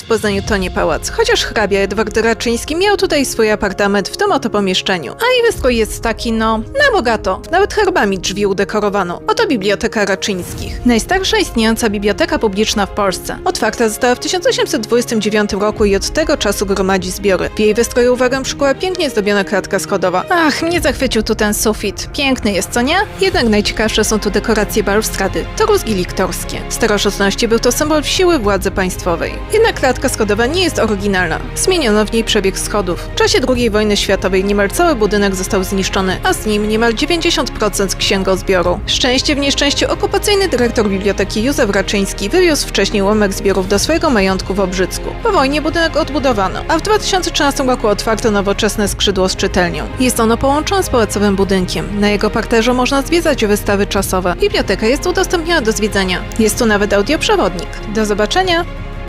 w Poznaniu to nie pałac, chociaż hrabia Edward Raczyński miał tutaj swój apartament w tym oto pomieszczeniu. A i wystrój jest taki, no, na bogato. Nawet herbami drzwi udekorowano. Oto Biblioteka Raczyńskich. Najstarsza istniejąca biblioteka publiczna w Polsce. Otwarta została w 1829 roku i od tego czasu gromadzi zbiory. W jej wystroju uwagę przykuła pięknie zdobiona kratka schodowa. Ach, mnie zachwycił tu ten sufit. Piękny jest, co nie? Jednak najciekawsze są tu dekoracje balustrady, to rózgi liktorskie. W starożytności był to symbol siły władzy państwowej. Jednak kratka schodowa nie jest oryginalna. Zmieniono w niej przebieg schodów. W czasie II wojny światowej niemal cały budynek został zniszczony, a z nim niemal 90% księgozbioru. Szczęście w nieszczęściu okupacyjny dyrektor biblioteki Józef Raczyński wywiózł wcześniej ułamek zbiorów do swojego majątku w Obrzycku. Po wojnie budynek odbudowano, a w 2013 roku otwarto nowoczesne skrzydło z czytelnią. Jest ono połączone z pałacowym budynkiem. Na jego parterze można zwiedzać wystawy czasowe. Biblioteka jest udostępniona do zwiedzania. Jest tu nawet audioprzewodnik. Do zobaczenia!